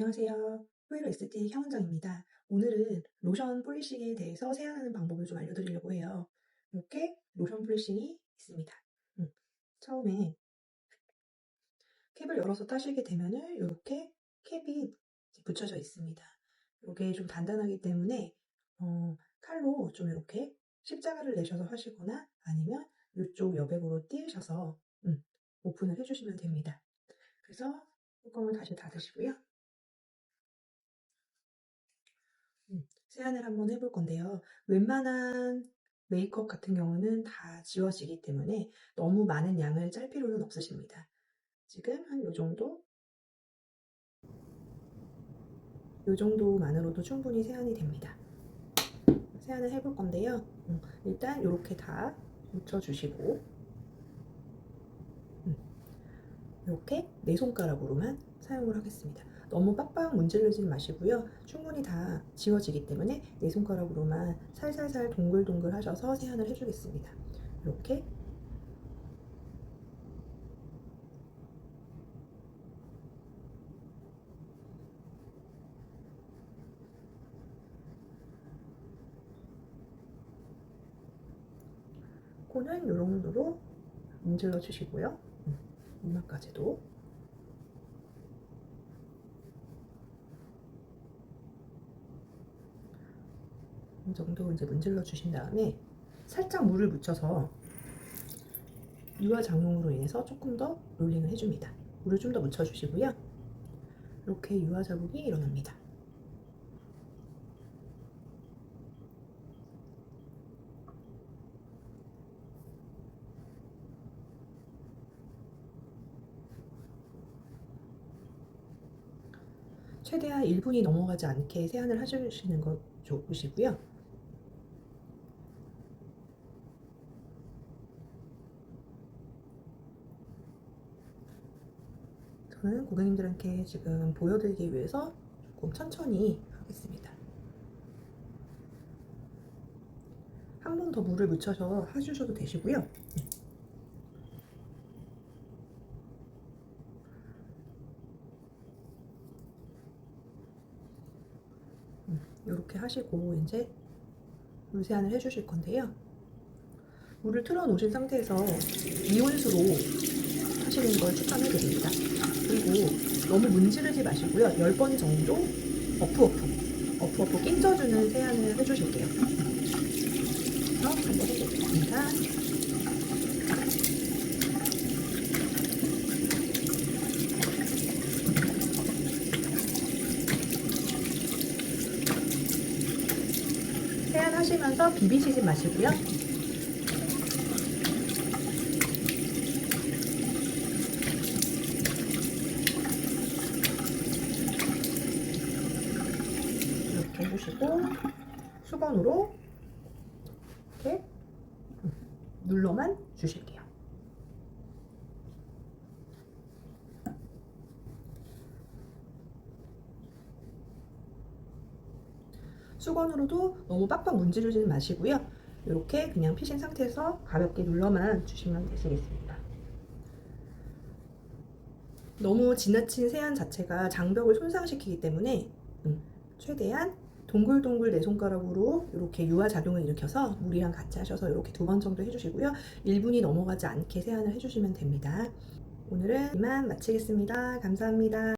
안녕하세요. 호이로 에스테틱 향원장입니다. 오늘은 로션 폴리싱에 대해서 세안하는 방법을 좀 알려드리려고 해요. 이렇게 로션 폴리싱이 있습니다. 음, 처음에 캡을 열어서 따시게 되면은 이렇게 캡이 붙여져 있습니다. 이게 좀 단단하기 때문에 어, 칼로 좀 이렇게 십자가를 내셔서 하시거나 아니면 이쪽 여백으로 띄우셔서 음, 오픈을 해주시면 됩니다. 그래서 뚜껑을 다시 닫으시고요. 세안을 한번 해볼 건데요. 웬만한 메이크업 같은 경우는 다 지워지기 때문에 너무 많은 양을 짤 필요는 없으십니다. 지금 한 요 정도 요 정도만으로도 충분히 세안이 됩니다. 세안을 해볼 건데요. 음, 일단 이렇게 다 묻혀주시고 이렇게 음, 네 손가락으로만 사용을 하겠습니다. 너무 빡빡 문지르지 마시고요. 충분히 다 지워지기 때문에 네 손가락으로만 살살살 동글동글 하셔서 세안을 해주겠습니다. 이렇게 코는 이 정도로 문질러 주시고요. 이마까지도 정도 이제 문질러 주신 다음에 살짝 물을 묻혀서 유화 작용으로 인해서 조금 더 롤링을 해줍니다. 물을 좀 더 묻혀 주시고요. 이렇게 유화 자국이 일어납니다. 최대한 1분이 넘어가지 않게 세안을 해주시는 거 좋으시고요. 저는 고객님들한테 지금 보여드리기 위해서 조금 천천히 하겠습니다. 한 번 더 물을 묻혀서 해주셔도 되시고요. 이렇게 하시고 이제 물 세안을 해주실 건데요. 물을 틀어 놓으신 상태에서 이온수로 하시는 걸 추천해 드립니다. 그리고 너무 문지르지 마시고요. 10번 정도 어프어프, 어프어프 낑져주는 세안을 해주실게요. 한번 해보겠습니다. 세안하시면서 비비시지 마시고요. 이렇게 해주시고 수건으로 이렇게 눌러만 주실게요. 수건으로도 너무 빡빡 문지르지 마시고요. 이렇게 그냥 피신 상태에서 가볍게 눌러만 주시면 되시겠습니다. 너무 지나친 세안 자체가 장벽을 손상시키기 때문에 음, 최대한 동글동글 내 손가락으로 이렇게 유화 작용을 일으켜서 물이랑 같이 하셔서 이렇게 두 번 정도 해주시고요. 1분이 넘어가지 않게 세안을 해주시면 됩니다. 오늘은 이만 마치겠습니다. 감사합니다.